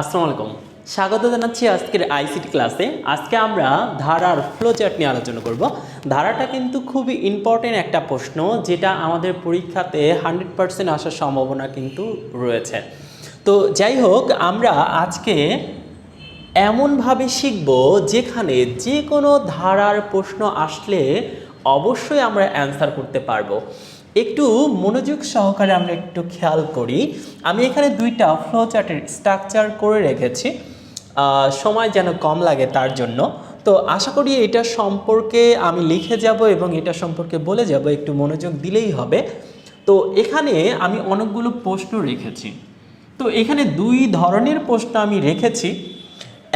আসসালামু আলাইকুম। স্বাগত জানাচ্ছি আজকের আইসিটি ক্লাসে আজকে আমরা ধারার ফ্লো চার্ট নিয়ে আলোচনা করব। ধারাটা কিন্তু খুবই ইম্পর্টেন্ট একটা প্রশ্ন, যেটা আমাদের পরীক্ষাতে হান্ড্রেড পার্সেন্ট আসার সম্ভাবনা কিন্তু রয়েছে। তো যাই হোক, আমরা আজকে এমনভাবে শিখব যেখানে যে কোনো ধারার প্রশ্ন আসলে অবশ্যই আমরা অ্যান্সার করতে পারব। একটু মনোযোগ সহকারে আমরা একটু খেয়াল করি। আমি এখানে দুইটা ফ্লো চার্টের স্ট্রাকচার করে রেখেছি। সময় যেন কম লাগে তার জন্য। তো আশা করি এটা সম্পর্কে আমি লিখে যাব এবং এটা সম্পর্কে বলে যাব, একটু মনোযোগ দিলেই হবে। তো এখানে আমি অনেকগুলো প্রশ্ন রেখেছি। তো এখানে দুই ধরনের প্রশ্ন আমি রেখেছি।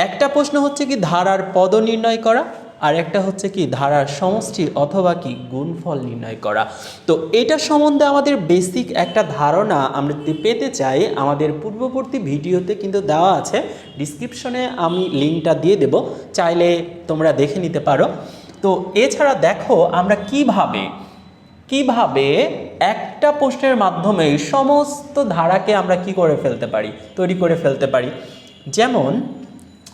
একটা প্রশ্ন হচ্ছে কি, ধারার পদ নির্ণয় করা। আর একটা হচ্ছে কি, ধারার সমষ্টি অথবা কি, গুণফল নির্ণয় করা। তো এটা সম্বন্ধে আমাদের বেসিক একটা ধারণা আমরা পেতে চাই। আমাদের পূর্ববর্তী ভিডিওতে কিন্তু দেওয়া আছে। ডিসক্রিপশনে আমি লিঙ্কটা দিয়ে দেব। চাইলে তোমরা দেখে নিতে পারো। তো এছাড়া দেখো, আমরা কীভাবে কীভাবে একটা প্রশ্নের মাধ্যমে সমস্ত ধারাকে আমরা কি করে ফেলতে পারি, তৈরি করে ফেলতে পারি? যেমন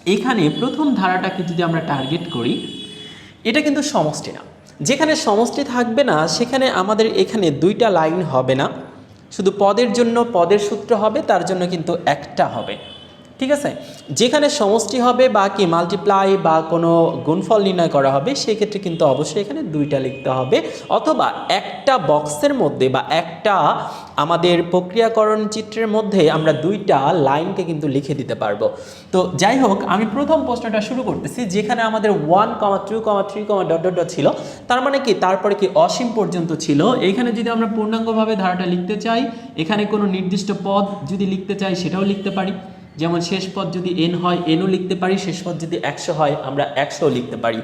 এখানে প্রথম ধারাটাকে যদি আমরা টার্গেট করি, এটা কিন্তু সমষ্টি না। যেখানে সমষ্টি থাকবে না, সেখানে আমাদের এখানে দুইটা লাইন হবে না। শুধু পদের জন্য পদের সূত্র হবে, তার জন্য কিন্তু একটা হবে। ঠিক আছে? যেখানে সমষ্টি হবে বা কি মাল্টিপ্লাই বা কোনো গুণফল নির্ণয় করা হবে, সেক্ষেত্রে কিন্তু অবশ্যই এখানে দুইটা লিখতে হবে। অথবা একটা বক্সের মধ্যে বা একটা আমাদের প্রক্রিয়াকরণ চিত্রের মধ্যে আমরা দুইটা লাইনকে কিন্তু লিখে দিতে পারব। তো যাই হোক, আমি প্রথম প্রশ্নটা শুরু করতেছি, যেখানে আমাদের one comma two comma three comma dot dot dot ছিল। তার মানে কি? তারপরে কি অসীম পর্যন্ত ছিল? এখানে যদি আমরা পূর্ণাঙ্গভাবে ধারাটা লিখতে চাই, এখানে কোনো নির্দিষ্ট পদ যদি লিখতে চাই, সেটাও লিখতে পারি। যেমন শেষ পদ যদি এন হয় এনও লিখতে পারি, শেষ পদ যদি একশো হয়, আমরা একশো লিখতে পারি।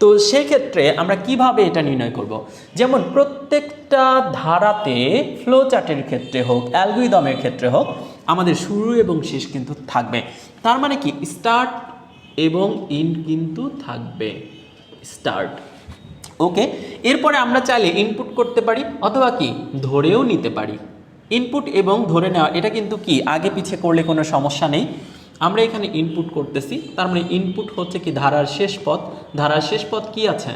তো সেই ক্ষেত্রে আমরা কীভাবে এটা নির্ণয় করব। যেমন প্রত্যেকটা ধারাতে ফ্লো চার্টের ক্ষেত্রে হোক অ্যালগুইদমের ক্ষেত্রে হোক, আমাদের শুরু এবং শেষ কিন্তু থাকবে। তার মানে কি? স্টার্ট এবং ইন কিন্তু থাকবে। স্টার্ট ওকে এরপরে আমরা চাইলে ইনপুট করতে পারি, অথবা কি? ধরেও নিতে পারি। ইনপুট এবং ধরে নেওয়া, এটা কিন্তু কি? আগে পিছে করলে কোনো সমস্যা নেই। আমরা এখানে ইনপুট করতেছি, তার মানে ইনপুট হচ্ছে কি ধারার শেষ পথ। ধারার শেষ পথ কি আছে?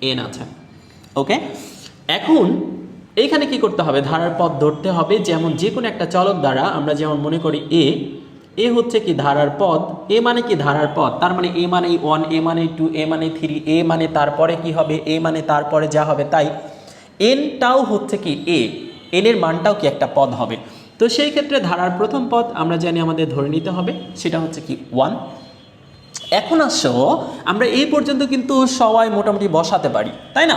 এন আছে। ওকে এখন এইখানে কি করতে হবে? ধারার পথ ধরতে হবে, যেমন যে কোনো একটা চলক দ্বারা আমরা যেমন মনে করি এ এ হচ্ছে কি ধারার পদ এ মানে কি ধারার পদ তার মানে এ মানে ওয়ান এ মানে টু এ মানে থ্রি এ মানে তারপরে কি হবে? এ মানে তারপরে যা হবে তাই। এনটাও হচ্ছে কি এ এন এর মানটাও কি একটা পদ হবে? তো সেই ক্ষেত্রে ধারার প্রথম পদ আমরা জানি আমাদের ধরে নিতে হবে, সেটা হচ্ছে কি ওয়ান এখন আসো, আমরা এই পর্যন্ত কিন্তু সবাই মোটামুটি বসাতে পারি, তাই না?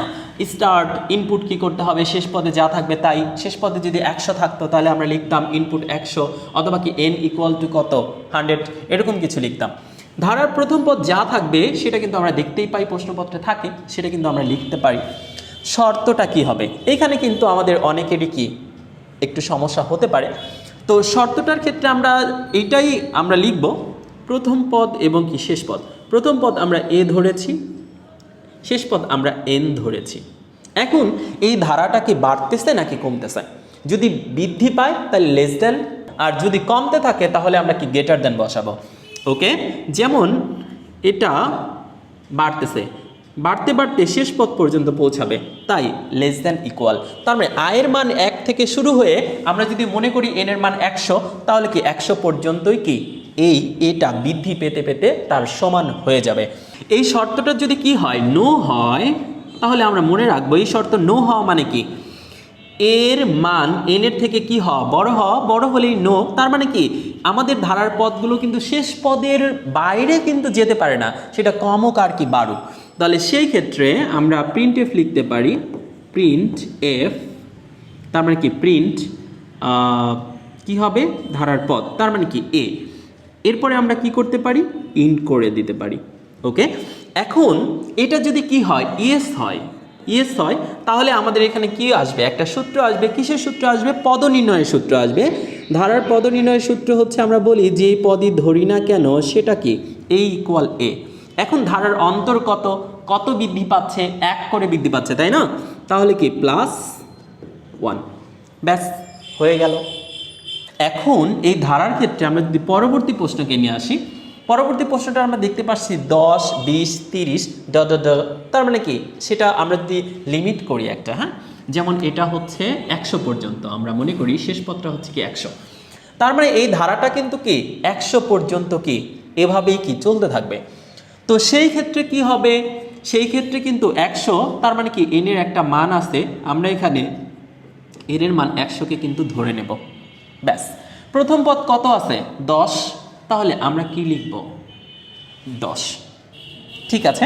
স্টার্ট ইনপুট কি করতে হবে? শেষ পদে যা থাকবে তাই। শেষ পদে যদি একশো থাকতো, তাহলে আমরা লিখতাম ইনপুট একশো, অথবা কি এন ইকুয়াল টু কত? হান্ড্রেড এরকম কিছু লিখতাম। ধারার প্রথম পদ যা থাকবে, সেটা কিন্তু আমরা দেখতেই পাই প্রশ্নপত্রে থাকে, সেটা কিন্তু আমরা লিখতে পারি। শর্তটা কি হবে? এখানে কিন্তু আমাদের অনেকেরই কি একটু সমস্যা হতে পারে। তো শর্তটার ক্ষেত্রে আমরা এইটাই আমরা লিখব, প্রথম পদ এবং কি শেষ পদ। প্রথম পদ আমরা এ ধরেছি, শেষ পদ আমরা এন ধরেছি। এখন এই ধারাটা কি বাড়তেছে নাকি কমতেছে? যদি বৃদ্ধি পায় তাহলে লেস দেন আর যদি কমতে থাকে তাহলে আমরা কি গেটার দেন বসাবো? ওকে যেমন এটা বাড়তেছে। বাড়তে বাড়তে শেষ পথ পর্যন্ত পৌঁছাবে, তাই লেস দ্যান ইকুয়াল তার মানে আয়ের মান এক থেকে শুরু হয়ে আমরা যদি মনে করি এন এর মান একশো, তাহলে কি একশো পর্যন্তই কি এই এটা বৃদ্ধি পেতে পেতে তার সমান হয়ে যাবে। এই শর্তটা যদি কি হয় নো হয়, তাহলে আমরা মনে রাখব এই শর্ত নো হওয়া মানে কি? এর মান এন এর থেকে কি হওয়া বড় হওয়া, বড় হলেই নো তার মানে কি আমাদের ধারার পদগুলো কিন্তু শেষ পদের বাইরে কিন্তু যেতে পারে না, সেটা কমক আর কি বাড়ুক। তাহলে সেই ক্ষেত্রে আমরা প্রিন্ট এফ লিখতে পারি প্রিন্ট এফ তার মানে কি? প্রিন্ট কি হবে? ধারার পদ, তার মানে কি? এ এরপরে আমরা কি করতে পারি? ইন্ট করে দিতে পারি ওকে এখন এটা যদি কি হয়? ইয়েস হয়। ইয়েস হয়, তাহলে আমাদের এখানে কি আসবে? একটা সূত্র আসবে। কিসের সূত্র আসবে? পদ নির্ণয়ের সূত্র আসবে। ধারার পদ নির্ণয়ের সূত্র হচ্ছে আমরা বলি যে পদই ধরি না কেন, সেটা কি? এ ইকুয়াল এ এখন ধারার অন্তর কত? কত বৃদ্ধি পাচ্ছে? এক করে বৃদ্ধি পাচ্ছে, তাই না? তাহলে কি? প্লাস ওয়ান ব্যাস, হয়ে গেল। এখন এই ধারার ক্ষেত্রে আমরা যদি পরবর্তী প্রশ্নকে নিয়ে আসি, পরবর্তী প্রশ্নটা আমরা দেখতে পাচ্ছি দশ, বিশ, তিরিশ, ড ড তার মানে কি? সেটা আমরা যদি লিমিট করি একটা হ্যাঁ? যেমন এটা হচ্ছে একশো পর্যন্ত, আমরা মনে করি শেষ পথটা হচ্ছে কি একশো। তার মানে এই ধারাটা কিন্তু কি? একশো পর্যন্ত কি? এভাবেই কি? চলতে থাকবে। তো সেই ক্ষেত্রে কি হবে? সেই ক্ষেত্রে কিন্তু একশো, তার মানে কি এনের একটা মান আছে, আমরা এখানে এর মান একশোকে কিন্তু ধরে নেব। ব্যাস। প্রথম পদ কত আছে? দশ। তাহলে আমরা কি লিখব? দশ। ঠিক আছে?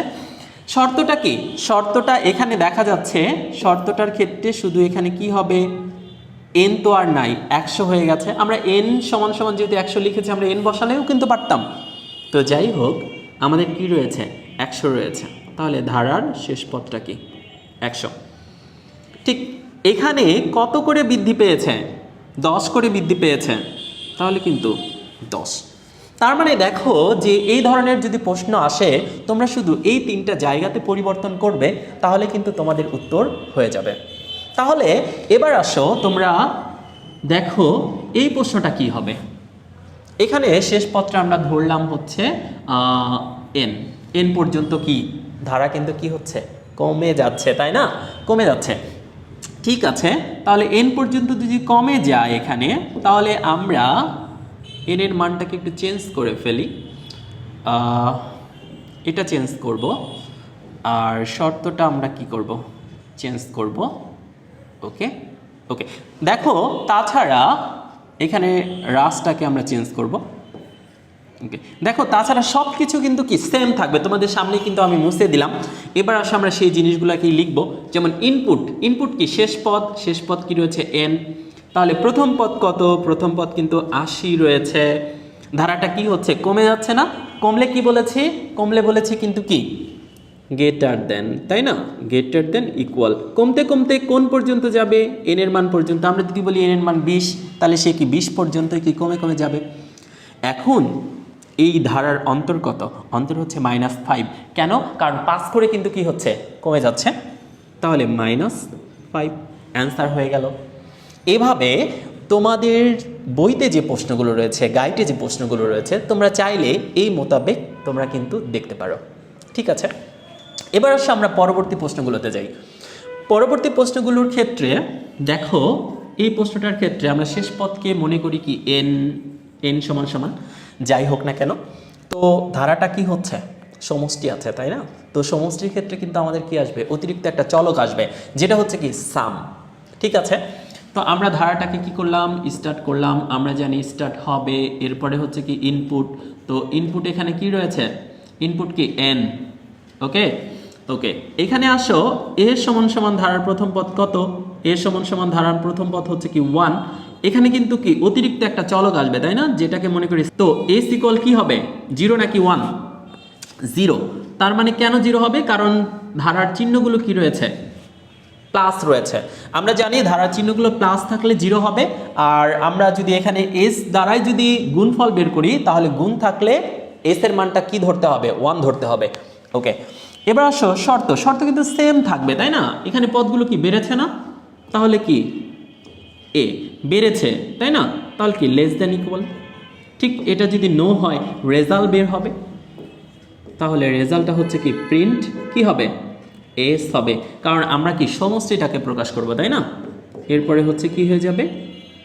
শর্তটা কি? শর্তটা এখানে দেখা যাচ্ছে, শর্তটার ক্ষেত্রে শুধু এখানে কি হবে? এন তো আর নাই, একশো হয়ে গেছে। আমরা এন সমান সমান যেহেতু একশো লিখেছি, আমরা এন বসালেও কিন্তু পারতাম। তো যাই হোক আমাদের কি রয়েছে? একশো রয়েছে। তাহলে ধারার শেষ পদটা কি? একশো। ঠিক এখানে কত করে বৃদ্ধি পেয়েছে? দশ করে বৃদ্ধি পেয়েছে। তাহলে কিন্তু দশ। তার মানে দেখো যে এই ধরনের যদি প্রশ্ন আসে, তোমরা শুধু এই তিনটা জায়গাতে পরিবর্তন করবে, তাহলে কিন্তু তোমাদের উত্তর হয়ে যাবে। তাহলে এবার আসো তোমরা দেখো এই প্রশ্নটা কি হবে। এখানে শেষ পত্রে আমরা ধরলাম হচ্ছে এন এন পর্যন্ত কি? ধারা কিন্তু কি হচ্ছে? কমে যাচ্ছে, তাই না? কমে যাচ্ছে। ঠিক আছে, তাহলে এন পর্যন্ত যদি কমে যায় এখানে, তাহলে আমরা এন এর মানটাকে একটু চেঞ্জ করে ফেলি। এটা চেঞ্জ করব। আর শর্তটা আমরা কি করব? চেঞ্জ করব। ওকে ওকে দেখো, তাছাড়া এখানে রাসটাকে আমরা চেঞ্জ করব। ওকে দেখো, তাছাড়া সব কিছু কিন্তু কি সেম থাকবে। তোমাদের সামনে কিন্তু আমি মুছে দিলাম। এবার আসে আমরা সেই জিনিসগুলোকেই লিখব। যেমন ইনপুট ইনপুট কি, শেষ পদ শেষ পদ কি রয়েছে? এন তাহলে প্রথম পদ কত? প্রথম পদ কিন্তু আশি রয়েছে। ধারাটা কি হচ্ছে? কমে যাচ্ছে না? কমলে কি বলেছি? কমলে বলেছি কিন্তু কি? গেটার দেন তাই না? গেটার দেন ইকুয়াল কমতে কমতে কোন পর্যন্ত যাবে? এন এর মান পর্যন্ত। আমরা যদি বলি এন এর মান বিশ, তাহলে সে কি বিশ পর্যন্ত কি কমে কমে যাবে? এখন এই ধারার অন্তর কত? অন্তর হচ্ছে মাইনাস ফাইভ কেন? কারণ পাস করে কিন্তু কি হচ্ছে? কমে যাচ্ছে। তাহলে মাইনাস ফাইভ অ্যান্সার হয়ে গেল। এভাবে তোমাদের বইতে যে প্রশ্নগুলো রয়েছে গাইডে যে প্রশ্নগুলো রয়েছে, তোমরা চাইলে এই মোতাবেক তোমরা কিন্তু দেখতে পারো। ঠিক আছে? এবার আসলে আমরা পরবর্তী প্রশ্নগুলোতে যাই। পরবর্তী প্রশ্নগুলোর ক্ষেত্রে দেখো, এই প্রশ্নটার ক্ষেত্রে আমরা শেষ পথকে মনে করি কি এন এন সমান সমান, যাই হোক না কেন। তো ধারাটা কি হচ্ছে? সমষ্টি আছে, তাই না? তো সমষ্টির ক্ষেত্রে কিন্তু আমাদের কি আসবে? অতিরিক্ত একটা চলক আসবে, যেটা হচ্ছে কি সাম ঠিক আছে? তো আমরা ধারাটাকে কি করলাম? স্টার্ট করলাম। আমরা জানি স্টার্ট হবে, এরপরে হচ্ছে কি ইনপুট তো ইনপুট এখানে কি রয়েছে? ইনপুট কি এন ওকে ওকে, এখানে আসো, এ সমান সমান ধারার প্রথম পদ কত? এ সমান সমান ধারার প্রথম পদ হচ্ছে কি ওয়ান এখানে কিন্তু কি অতিরিক্ত একটা চলক আসবে, তাই না? যেটাকে মনে করি, তো এ সিকল কি হবে? জিরো নাকি ওয়ান জিরো তার মানে কেন জিরো হবে? কারণ ধারার চিহ্নগুলো কি রয়েছে? প্লাস রয়েছে। আমরা জানি ধারার চিহ্নগুলো প্লাস থাকলে জিরো হবে, আর আমরা যদি এখানে এস দ্বারাই যদি গুণফল বের করি, তাহলে গুণ থাকলে এস এর মানটা কি ধরতে হবে? ওয়ান ধরতে হবে। ওকে এবার আসো, শর্ত। শর্ত কিন্তু সেম থাকবে, তাই না? এখানে পদগুলো কি বেড়েছে না? তাহলে কি? এ বেড়েছে, তাই না? তাহলে কি লেস দেন ইকুয়াল ঠিক এটা যদি নো হয় রেজাল্ট বের হবে। তাহলে রেজাল্টটা হচ্ছে কি প্রিন্ট কি হবে? এস হবে। কারণ আমরা কি সমষ্টিটাকে প্রকাশ করব, তাই না? এরপরে হচ্ছে কি হয়ে যাবে?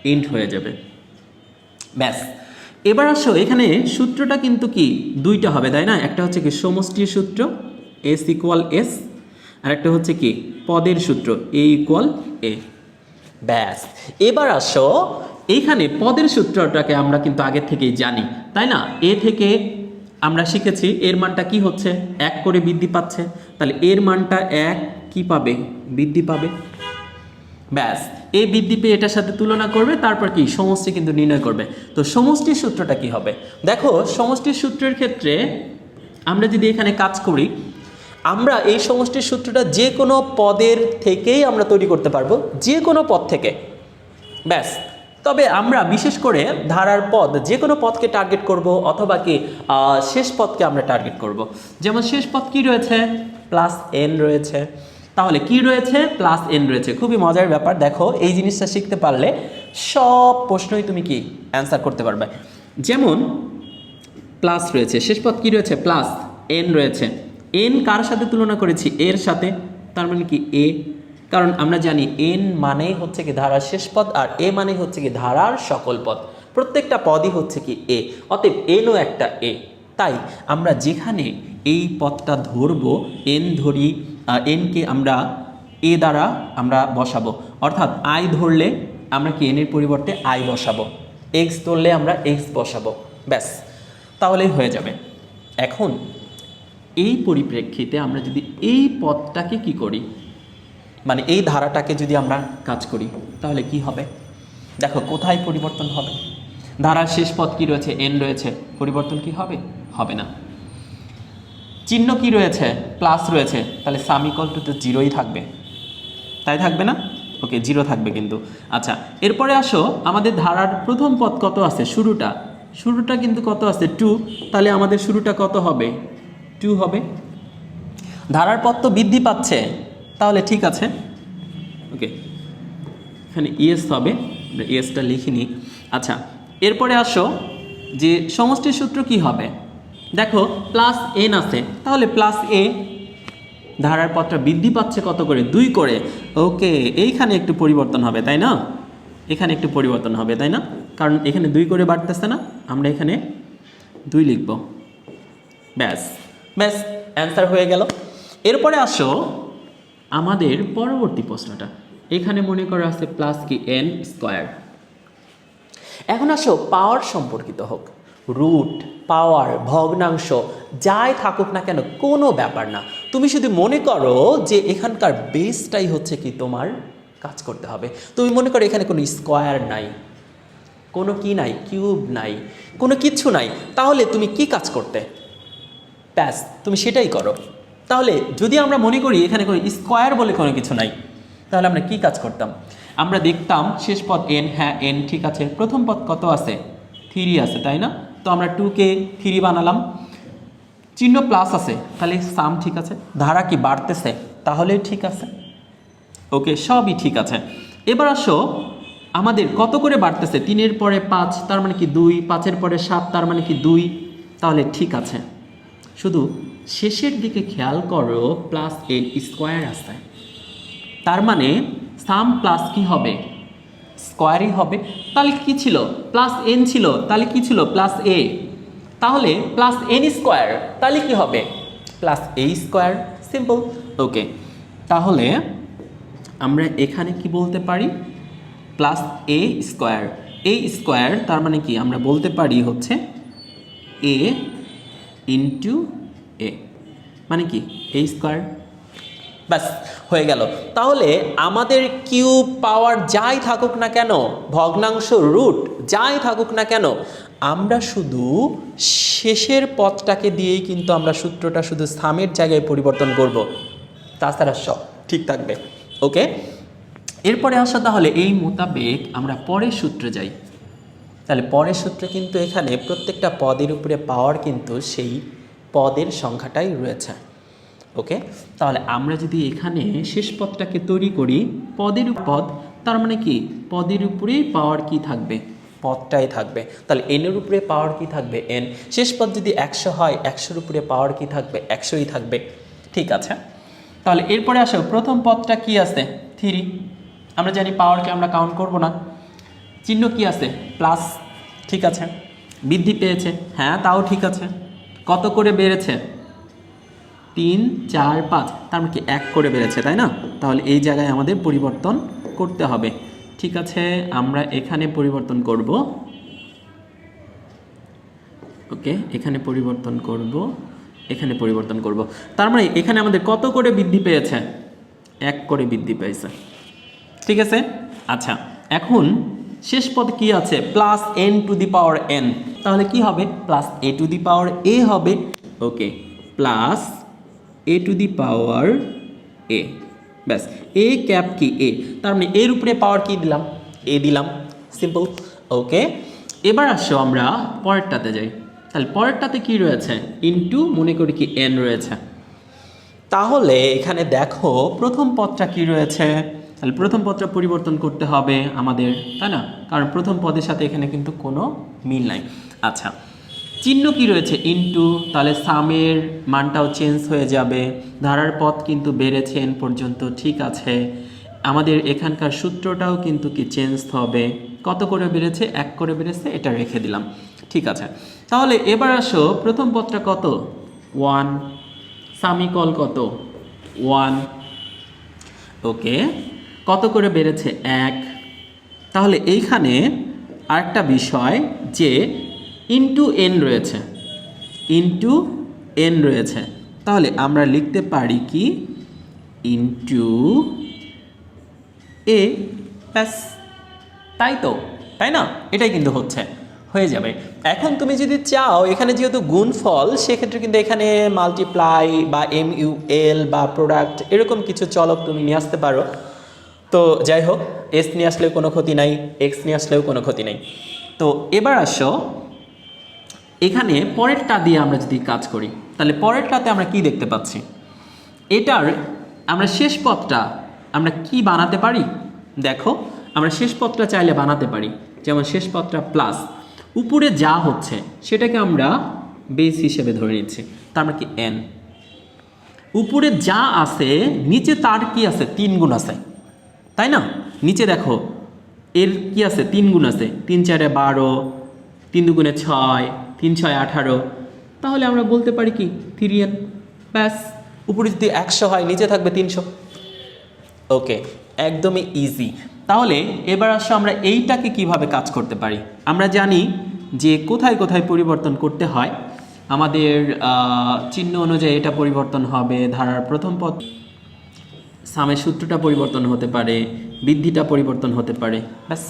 ইন্ট হয়ে যাবে। ব্যাস। এবার আসো, এখানে সূত্রটা কিন্তু কি দুইটা হবে, তাই না? একটা হচ্ছে কি সমষ্টির সূত্র এস ইকুয়াল এস আর একটা হচ্ছে কি? পদের সূত্র, এ ইকুয়াল এ। ব্যাস। এবার আসো, এইখানে পদের সূত্রটাকে আমরা কিন্তু আগে থেকেই জানি, তাই না? এ থেকে আমরা শিখেছি, এর মানটা কি হচ্ছে? এক করে বৃদ্ধি পাচ্ছে। তাহলে এর মানটা এক কি পাবে? বৃদ্ধি পাবে। ব্যাস। এ বৃদ্ধি পেয়ে এটার সাথে তুলনা করবে, তারপর কি? সমষ্টি কিন্তু নির্ণয় করবে। তো সমষ্টির সূত্রটা কি হবে? দেখো, সমষ্টির সূত্রের ক্ষেত্রে আমরা যদি এখানে কাজ করি আমরা এই সমষ্টির সূত্রটা যে কোনো পদের থেকেই আমরা তৈরি করতে পারব, যে কোনো পদ থেকে। ব্যাস। তবে আমরা বিশেষ করে ধারার পদ, যে কোনো পদকে টার্গেট করব অথবা কি শেষ পদকে আমরা টার্গেট করব। যেমন শেষ পদ কি রয়েছে? প্লাস এন রয়েছে। তাহলে কি রয়েছে? প্লাস এন রয়েছে। খুবই মজার ব্যাপার। দেখো, এই জিনিসটা শিখতে পারলে সব প্রশ্নই তুমি কি অ্যান্সার করতে পারবে। যেমন প্লাস রয়েছে। শেষ পদ কি রয়েছে? প্লাস এন রয়েছে। এন কার সাথে তুলনা করেছি? এর সাথে। তার মানে কি এ? কারণ আমরা জানি এন মানেই হচ্ছে কি ধারার শেষ পদ, আর এ মানে হচ্ছে কি ধারার সকল পদ। প্রত্যেকটা পদই হচ্ছে কি এ। অতএব এনও একটা এ। তাই আমরা যেখানে এই পদটা ধরবো, এন ধরি এনকে আমরা এ দ্বারা আমরা বসাবো। অর্থাৎ আই ধরলে আমরা কি এনের পরিবর্তে আই বসাবো? এক্স ধরলে আমরা এক্স বসাবো। ব্যাস। তাহলেই হয়ে যাবে। এখন এই পরিপ্রেক্ষিতে আমরা যদি এই পথটাকে কি করি? মানে এই ধারাটাকে যদি আমরা কাজ করি, তাহলে কি হবে? দেখো, কোথায় পরিবর্তন হবে? ধারার শেষ পথ কি রয়েছে? এন রয়েছে। পরিবর্তন কি হবে? হবে না। চিহ্ন কি রয়েছে? প্লাস রয়েছে। তাহলে সামিকল টু তো জিরোই থাকবে। তাই থাকবে না? ওকে জিরো থাকবে কিন্তু। আচ্ছা এরপরে আসো, আমাদের ধারার প্রথম পথ কত আছে? শুরুটা। শুরুটা কিন্তু কত আছে? টু তাহলে আমাদের শুরুটা কত হবে? টু হবে। ধারার পদ তো বৃদ্ধি পাচ্ছে। তাহলে ঠিক আছে। ওকে এখানে ইএস হবে। ইএসটা লিখিনি আচ্ছা এরপরে আসো যে সমষ্টির সূত্র কি হবে? দেখো প্লাস এন আছে। তাহলে প্লাস এ ধারার পথটা বৃদ্ধি পাচ্ছে কত করে? দুই করে। ওকে এইখানে একটু পরিবর্তন হবে, তাই না? এখানে একটু পরিবর্তন হবে, তাই না? কারণ এখানে দুই করে বাড়তেছে না। আমরা এখানে দুই লিখব। ব্যাস। ব্যাস অ্যান্সার হয়ে গেল। এরপরে আসো আমাদের পরবর্তী প্রশ্নটা। এখানে মনে করা আছে প্লাস কি এন স্কোয়ার এখন আসো পাওয়ার সম্পর্কিত হোক। রুট পাওয়ার ভগ্নাংশ, যাই থাকুক না কেন, কোনো ব্যাপার না। তুমি শুধু মনে করো যে এখানকার বেসটাই হচ্ছে কি তোমার কাজ করতে হবে। তুমি মনে করো এখানে কোনো স্কোয়ার নাই, কোনো কি নাই কিউব নাই, কোনো কিচ্ছু নাই। তাহলে তুমি কি কাজ করতে? ব্যাস, তুমি সেটাই করো। তাহলে যদি আমরা মনে করি এখানে কোনো স্কোয়ার বলে কোনো কিছু নাই, তাহলে আমরা কি কাজ করতাম? আমরা দেখতাম শেষ পদ এন হ্যাঁ এন ঠিক আছে। প্রথম পদ কত আছে? থ্রি আছে, তাই না? তো আমরা টুকে থ্রি বানালাম। চিহ্ন প্লাস আছে তাহলে সাম ঠিক আছে। ধারা কি বাড়তেছে? তাহলে ঠিক আছে। ওকে, সবই ঠিক আছে। এবার আসো, আমাদের কত করে বাড়তেছে? তিনের পরে পাঁচ, তার মানে কি দুই, পাঁচের পরে সাত, তার মানে কি দুই, তাহলে ঠিক আছে। শুধু শেষের দিকে খেয়াল করো প্লাস এন স্কোয়ার আছে তার মানে সাম প্লাস কি হবে? স্কোয়ারই হবে। তাহলে কি ছিল? প্লাস এন ছিল। তাহলে কি ছিল? Plus a. তাহলে প্লাস এন স্কোয়ার। তাহলে কি হবে? Plus a square. Simple. Okay. তাহলে আমরা এখানে কি বলতে পারি? Plus a square. A square, তার মানে কি? আমরা বলতে পারি হচ্ছে এ ইন্টু এ মানে কি? এ স্কোয়ার ব্যাস, হয়ে গেল। তাহলে আমাদের কিউব পাওয়ার যাই থাকুক না কেন, ভগ্নাংশ রুট যাই থাকুক না কেন, আমরা শুধু শেষের পথটাকে দিয়েই কিন্তু আমরা সূত্রটা শুধু স্থামের জায়গায় পরিবর্তন করব। তাছাড়া সব ঠিক থাকবে। ওকে? এরপরে আসা তাহলে এই মোতাবেক আমরা পরের সূত্রে যাই। তাহলে পরের সূত্রে কিন্তু এখানে প্রত্যেকটা পদের উপরে পাওয়ার কিন্তু সেই পদের সংখ্যাটাই রয়েছে। ওকে? তাহলে আমরা যদি এখানে শেষ পদটাকে তৈরি করি, পদের পদ, তার মানে কি? পদের উপরেই পাওয়ার কি থাকবে? পদটাই থাকবে। তাহলে এনের উপরে পাওয়ার কি থাকবে? এন শেষ পদ যদি একশো হয়, একশোর উপরে পাওয়ার কি থাকবে? একশোই থাকবে। ঠিক আছে? তাহলে এরপরে আসো, প্রথম পদটা কি আছে? থ্রি আমরা জানি পাওয়ারকে আমরা কাউন্ট করব না। চিহ্ন কি আছে? প্লাস ঠিক আছে। বৃদ্ধি পেয়েছে। হ্যাঁ তাও ঠিক আছে। কত করে বেড়েছে? তিন, চার, পাঁচ। তার মানে কি এক করে বেড়েছে, তাই না? তাহলে এই জায়গায় আমাদের পরিবর্তন করতে হবে। ঠিক আছে, আমরা এখানে পরিবর্তন করব। ওকে, এখানে পরিবর্তন করব। এখানে পরিবর্তন করব। তার মানে এখানে আমাদের কত করে বৃদ্ধি পেয়েছে? এক করে বৃদ্ধি পেয়েছে। ঠিক আছে? আচ্ছা এখন শেষ পদ কি আছে? Plus n to the power n তাহলে কি হবে? প্লাস এ টু দি পাওয়ার এ হবে। ওকে প্লাস এ টু দি পাওয়ার এ ব্যাস এ ক্যাপ কি? এ তার মানে এর উপরে পাওয়ার কি দিলাম? এ দিলাম। সিম্পল ওকে এবার আসো আমরা পরেরটাতে যাই। তাহলে পরেরটাতে কি রয়েছে? ইনটু মনে করি কি এন রয়েছে। তাহলে এখানে দেখো প্রথম পদটা কি রয়েছে? তাহলে প্রথম পদটা পরিবর্তন করতে হবে আমাদের, তাই না? কারণ প্রথম পদের সাথে এখানে কিন্তু কোনো মিল নাই। আচ্ছা চিহ্ন কি রয়েছে? ইনটু তাহলে সামের মানটাও চেঞ্জ হয়ে যাবে। ধারার পথ কিন্তু বেড়েছে এন পর্যন্ত, ঠিক আছে। আমাদের এখানকার সূত্রটাও কিন্তু কি চেঞ্জ হবে? কত করে বেড়েছে? এক করে বেড়েছে, এটা রেখে দিলাম। ঠিক আছে। তাহলে এবার আসো, প্রথম পদটা কত? ওয়ান সামিকল কত? ওয়ান ওকে কত করে বেড়েছে? এক। তাহলে এইখানে আরেকটা বিষয় যে ইনটু এন রয়েছে। ইনটু এন রয়েছে। তাহলে আমরা লিখতে পারি কি? ইনটু এ ব্যাস। তাই তো? তাই না? এটাই কিন্তু হচ্ছে। হয়ে যাবে। এখন তুমি যদি চাও, এখানে যেহেতু গুণফল, সেক্ষেত্রে কিন্তু এখানে মাল্টিপ্লাই বা এম ইউ এল বা প্রোডাক্ট এরকম কিছু চলক তুমি নিয়ে আসতে পারো। তো যাই হোক এস নিয়ে আসলেও কোনো ক্ষতি নাই এক্স নিয়ে আসলেও কোনো ক্ষতি নাই। তো এবার আসো, এখানে পরেরটা দিয়ে আমরা যদি কাজ করি, তাহলে পরেরটাতে আমরা কি দেখতে পাচ্ছি? এটার আমরা শেষ পথটা আমরা কি বানাতে পারি? দেখো, আমরা শেষ পথটা চাইলে বানাতে পারি, যেমন শেষ পথটা প্লাস উপরে যা হচ্ছে, সেটাকে আমরা বেস হিসেবে ধরে নিচ্ছি, তার আমরা কি এন উপরে যা আছে, নিচে তার কি আছে? তিন গুণ আছে। তাই না? নিচে দেখো, এর কি আছে? তিন গুণ আছে। তিন চারে বারো, তিন দুগুণে ছয়, তিন ছয় আঠারো। তাহলে আমরা বলতে পারি কি? থ্রি ব্যাস। উপরে যদি একশো হয়, নিচে থাকবে তিনশো। ওকে, একদমই ইজি তাহলে এবার আসো আমরা এইটাকে কীভাবে কাজ করতে পারি? আমরা জানি যে কোথায় কোথায় পরিবর্তন করতে হয়। আমাদের চিহ্ন অনুযায়ী এটা পরিবর্তন হবে ধারার প্রথম পদ। সামের সূত্রটা পরিবর্তন হতে পারে, বৃদ্ধিটা পরিবর্তন হতে পারে, ব্যাস।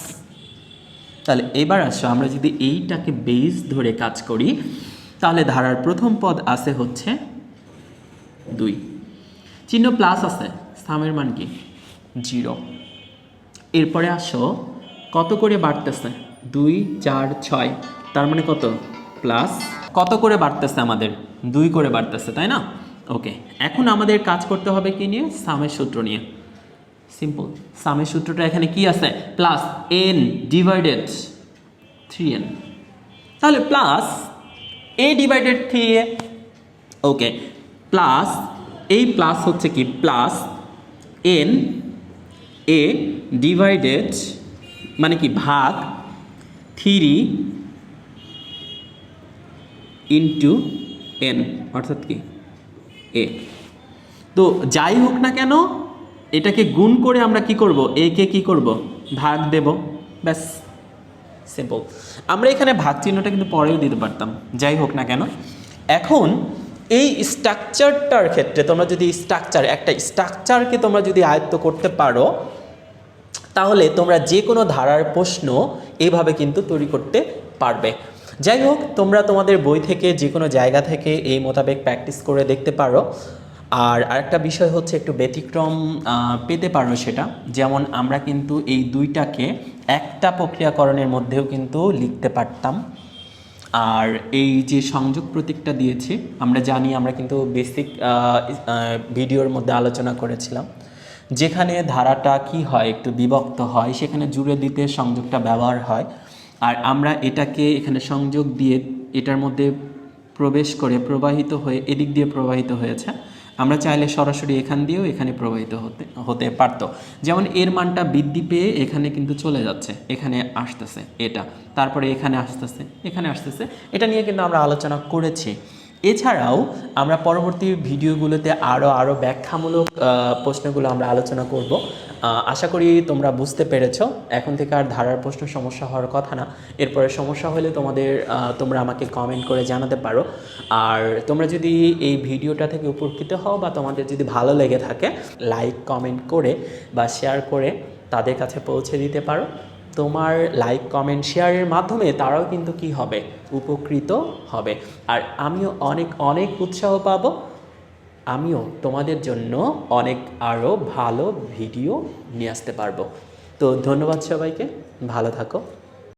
তাহলে এবার আসো, আমরা যদি এইটাকে বেস ধরে কাজ করি, তাহলে ধারার প্রথম পদ আছে হচ্ছে দুই। চিহ্ন প্লাস আছে, সামের মান কি? জিরো এরপরে আসো, কত করে বাড়তেছে? দুই, চার, ছয়। তার মানে কত? প্লাস কত করে বাড়তেছে আমাদের? দুই করে বাড়তেছে, তাই না? ওকে এখন আমাদের কাজ করতে হবে কি নিয়ে? সামের সূত্র নিয়ে। সিম্পল সামের সূত্রটা এখানে কি আছে? Plus n divided three n তাহলে plus a divided three a okay plus এই প্লাস হচ্ছে কি? প্লাস এন এ ডিভাইডেড মানে কি? ভাগ থ্রি ইন্টু এন অর্থাৎ কি? এ। তো যাই হোক না কেন, এটাকে গুণ করে আমরা কি করব? এ কে কি করব? ভাগ দেব। ব্যাস সিম্পল আমরা এখানে ভাগ চিহ্নটা কিন্তু পরেও দিতে পারতাম। যাই হোক না কেন, এখন এই স্ট্রাকচারটার ক্ষেত্রে তোমরা যদি স্ট্রাকচার একটা স্ট্রাকচারকে তোমরা যদি আয়ত্ত করতে পারো, তাহলে তোমরা যে কোনো ধারার প্রশ্ন এইভাবে কিন্তু তৈরি করতে পারবে। যাই হোক, তোমরা তোমাদের বই থেকে যে কোনো জায়গা থেকে এই মোতাবেক প্র্যাকটিস করে দেখতে পারো। আর আরেকটা বিষয় হচ্ছে একটু ব্যতিক্রম পেতে পারো সেটা। যেমন আমরা কিন্তু এই দুইটাকে একটা প্রক্রিয়াকরণের মধ্যেও কিন্তু লিখতে পারতাম। আর এই যে সংযোগ প্রতীকটা দিয়েছি, আমরা জানি আমরা কিন্তু বেসিক ভিডিওর মধ্যে আলোচনা করেছিলাম। যেখানে ধারাটা কি হয়, একটু বিভক্ত হয়, সেখানে জুড়ে দিতে সংযোগটা ব্যবহার হয়। আর আমরা এটাকে এখানে সংযোগ দিয়ে এটার মধ্যে প্রবেশ করে প্রবাহিত হয়ে এদিক দিয়ে প্রবাহিত হয়েছে। আমরা চাইলে সরাসরি এখান দিয়েও এখানে প্রবাহিত হতে হতে পারতো। যেমন এর মানটা বৃদ্ধি পেয়ে এখানে কিন্তু চলে যাচ্ছে। এখানে আসতেছে এটা। তারপরে এখানে আসতেছে এখানে আসতেছে। এটা নিয়ে কিন্তু আমরা আলোচনা করেছি। এছাড়াও আমরা পরবর্তী ভিডিওগুলোতে আরও আরও ব্যাখ্যামূলক প্রশ্নগুলো আমরা আলোচনা করব। আশা করি তোমরা বুঝতে পেরেছ। এখন থেকে আর ধারার প্রশ্ন সমস্যা হওয়ার কথা না। এরপরে সমস্যা হলে তোমাদের তোমরা আমাকে কমেন্ট করে জানাতে পারো। আর তোমরা যদি এই ভিডিওটা থেকে উপকৃত হও বা তোমাদের যদি ভালো লেগে থাকে লাইক কমেন্ট করে বা শেয়ার করে তাদের কাছে পৌঁছে দিতে পারো। তোমার লাইক কমেন্ট শেয়ারের মাধ্যমে তারাও কিন্তু কি হবে? উপকৃত হবে। আর আমিও অনেক অনেক উৎসাহ পাবো। আমিও তোমাদের জন্য অনেক আরও ভালো ভিডিও নিয়ে আসতে পারব। তো ধন্যবাদ সবাইকে, ভালো থাকো।